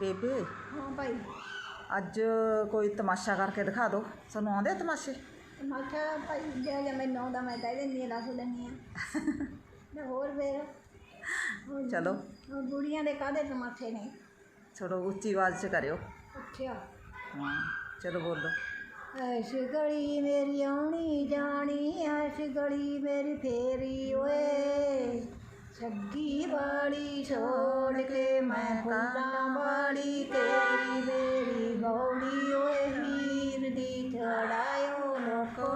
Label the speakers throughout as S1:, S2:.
S1: ਬੇਬੇ
S2: ਹਾਂ ਭਾਈ
S1: ਅੱਜ ਕੋਈ ਤਮਾਸ਼ਾ ਕਰਕੇ ਦਿਖਾ ਦਿਓ ਸਾਨੂੰ ਆਉਂਦੇ ਤਮਾਸ਼ੇ
S2: ਤਮਾਸ਼ਾ ਭਾਈ ਜਿਹੜਾ ਮੈਂ ਨਾ ਦਾ ਮੈਂ ਕਹਿ ਦਿੰਦੀ ਨਾ ਦੱਸ ਲੈਣੀ ਹਾਂ ਹੋਰ ਫੇਰ
S1: ਚਲੋ।
S2: ਬੁੜੀਆਂ ਦੇ ਕਾਹਦੇ ਤਮਾਸ਼ੇ ਨੇ
S1: ਛੋੜੋ ਉੱਚੀ ਆਵਾਜ਼ 'ਚ ਕਰਿਓ
S2: ਅੱਛਾ
S1: ਹਾਂ ਚਲੋ ਬੋਲੋ
S2: ਐਸ਼ ਗਲੀ ਮੇਰੀ ਆਉਣੀ ਜਾਣੀ ਐਸ਼ ਗਲੀ ਮੇਰੀ ਫੇਰੀ ਓਏ जग्गी बाड़ी छोड़ के मैं खुला बाड़ी तेरी बेड़ी बौड़ी ओ हीर दी चढ़ायो
S1: लोको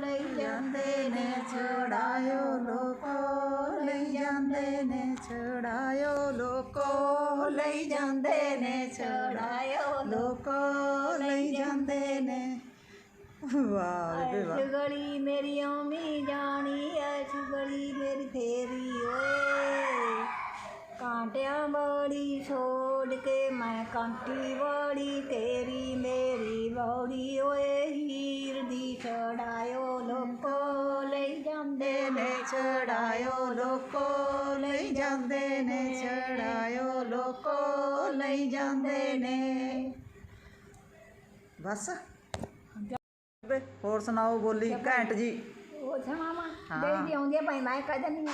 S1: लई
S2: जाते ने चढ़ायो लोको
S1: लई जाते ने चढ़ायो लोको लई जाते
S2: ने चढ़ायो लोको लई जाते ने वाह गली मेरी ओमी जानी है गली मेरी तेरी छोड़ के मैं कंटी वाली तेरी मेरी बौड़ी ओए हीर दी चढ़ायो लोको
S1: ले जांदे ने चढ़ायो लोको ले ने चढ़ायो लोको ले ने बस ਹੋਰ ਸੁਣਾਓ ਬੋਲੀ ਘੈਂਟ ਜੀ
S2: ਉਹ ਸੁਣਾਵਾ ਦੇਖਦੀ ਆਉਂਦੀ ਭਾਈ ਮੈਂ ਕਦੇ ਨਹੀਂ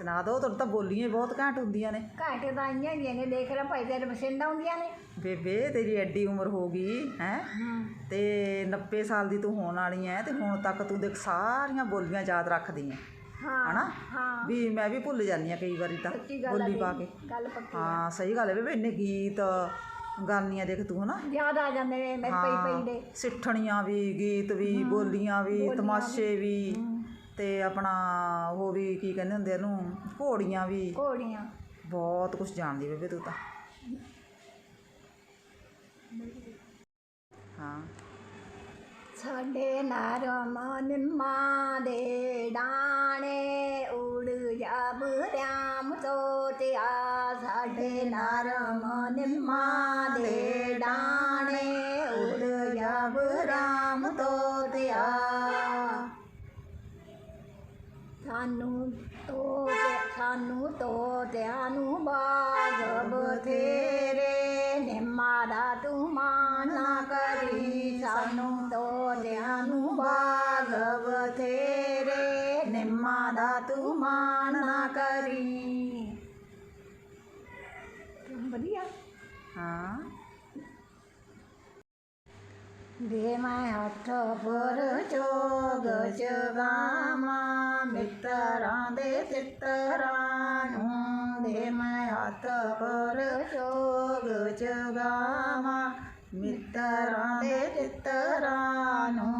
S1: ਸੁਣਾ ਦੋ ਤੁਹਾਨੂੰ ਤਾਂ ਬੋਲੀਆਂ ਹੀ ਬਹੁਤ ਘੈਂਟ ਹੁੰਦੀਆਂ ਨੇ
S2: ਘਾਟੇ ਤਾਂ ਆਈਆਂ ਹੀ ਨੇ ਦੇਖ ਲੈ ਭਾਈ ਤੇਰੇ ਬਸਿੰਦਾ ਹੁੰਦੀਆਂ ਨੇ
S1: ਬੇਬੇ ਤੇਰੀ ਐਡੀ ਉਮਰ ਹੋ ਗਈ ਹੈ ਤੇ 90 ਸਾਲ ਦੀ ਤੂੰ ਹੋਣ ਵਾਲੀ ਐ ਤੇ ਹੁਣ ਤੱਕ ਤੂੰ ਦੇਖ ਸਾਰੀਆਂ ਬੋਲੀਆਂ ਯਾਦ ਰੱਖਦੀ ਐ
S2: ਹਾਂ
S1: ਹਨਾ
S2: ਹਾਂ
S1: ਵੀ ਮੈਂ ਵੀ ਭੁੱਲ ਜਾਂਦੀ ਆ ਕਈ ਵਾਰੀ ਤਾਂ ਬੋਲੀ ਪਾ ਕੇ
S2: ਗੱਲ ਪੱਕੀ
S1: ਹਾਂ ਸਹੀ ਗੱਲ ਹੈ ਬੇਬੇ ਇੰਨੇ ਗੀਤ ਗਾਨੀਆਂ ਦੇਖ ਤੂੰ ਹਨਾ
S2: ਯਾਦ ਆ ਜਾਂਦੇ ਨੇ ਮੈਂ ਪਈ ਪਈ ਦੇ
S1: ਸਿੱਠਣੀਆਂ ਵੀ ਗੀਤ ਵੀ ਬੋਲੀਆਂ ਵੀ ਤਮਾਸ਼ੇ ਵੀ ਤੇ ਆਪਣਾ ਉਹ ਵੀ ਕੀ ਕਹਿੰਦੇ ਹੁੰਦੇ ਇਹਨੂੰ ਘੋੜੀਆਂ ਵੀ
S2: ਘੋੜੀਆਂ
S1: ਬਹੁਤ ਕੁਝ ਜਾਣਦੀ ਬੇਬੇ ਤੂੰ ਤਾਂ ਹਾਂ
S2: ਸਾਡੇ ਨਰਮਨ ਮਾਂ ਦੇ ਡਾਣੇ ਉੜ ਜਬ ਰਾਮ ਆ ਸਾਡੇ ਨਰਮਨ ਮਾਂ ਦੇ ਡਾਣੇ ਉੜ ਜਬ ਰਾਮ ਆ ਸਾਨੂੰ ਤੋਤੇ ਸਾਨੂੰ ਤੋਤਿਆਂ ਨੂੰ ਬਾਗ ਬਥੇਰੇ ਨਿਮਾ ਦਾ ਤੂੰ ਮਾਨਾ ਕਰੀ ਸਾਨੂੰ ਤੋਤਿਆਂ ਨੂੰ ਬਾਗ ਬਥੇਰੇ ਨਿਮਾ ਦਾ ਤੂੰ ਮਾਨਾ ਕਰੀ ਵਧੀਆ
S1: ਹਾਂ
S2: ਦੇ ਮੈਂ ਹੱਥ ਪਰ ਚੋਗ ਚਗਾਮਾ ਮਿੱਤਰਾਂ ਦੇ ਚਿੱਤਰਾਂ ਨੂੰ ਦੇ ਮੈਂ ਹੱਥ ਪਰ ਜੋਗ ਜਗਾਵਾਂ ਮਿੱਤਰਾਂ ਦੇ ਚਿੱਤਰਾਂ ਨੂੰ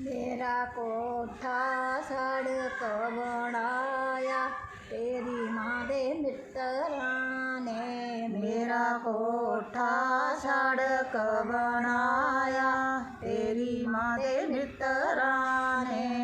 S2: ਮੇਰਾ ਕੋਠਾ ਸੜਕ ਬਣਾਇਆ ਤੇਰੀ ਮਾਂ ਦੇ ਮਿੱਤਰਾਂ ਨੇ ਮੇਰਾ ਕੋਠਾ ਸੜਕ ਬਣਾਇਆ ਤੇਰੀ ਮਾਂ ਦੇ ਮਿੱਤਰਾਂ ਨੇ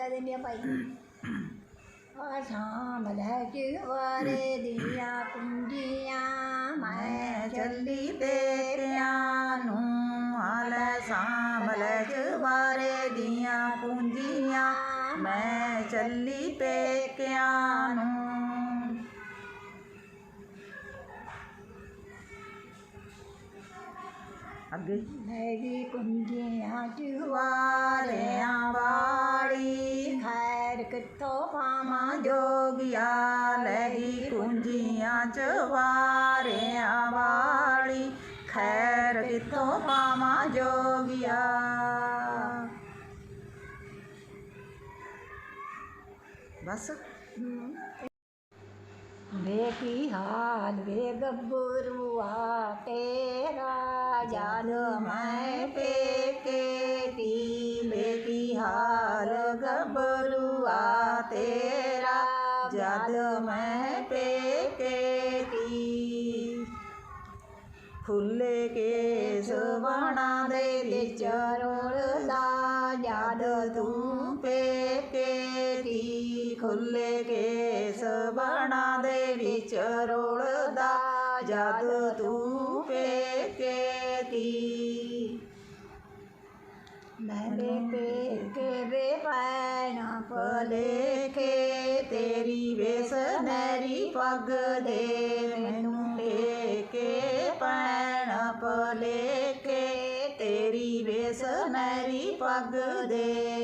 S1: तदन्य पाई शामल की वारे दिया
S2: कुंजिया मैं चली
S1: बेरिया शामल
S2: वारे दिया कुंजिया
S1: मैं चली पे आगे मेरी कुंजियाँ जुआरे बाड़ी खैर कितो पामा
S2: जोगिया लही कुंजियाँ जुआरे बाड़ी खैर कितो पामा जोगिया बस वे हम्म। की हाल वे
S1: गब्बरुआ के जान मैं टी बेटी हाल गबरुआ तेरा जान मैं टी फुले के सुवणा दे चरोड़ा जान तू पे टी खुले के सुवणा
S2: दे चरोड़ा ਵੇ ਪੈਣਾ
S1: ਭਲੇਖੇ ਤੇਰੀ ਵੇਸਨਰੀ ਪੱਗ ਦੇ ਮੈਨੂੰ ਟੇਕੇ ਪੈਣਾ ਭਲੇਖੇ ਤੇਰੀ ਵੇਸਨਰੀ ਪੱਗ ਦੇ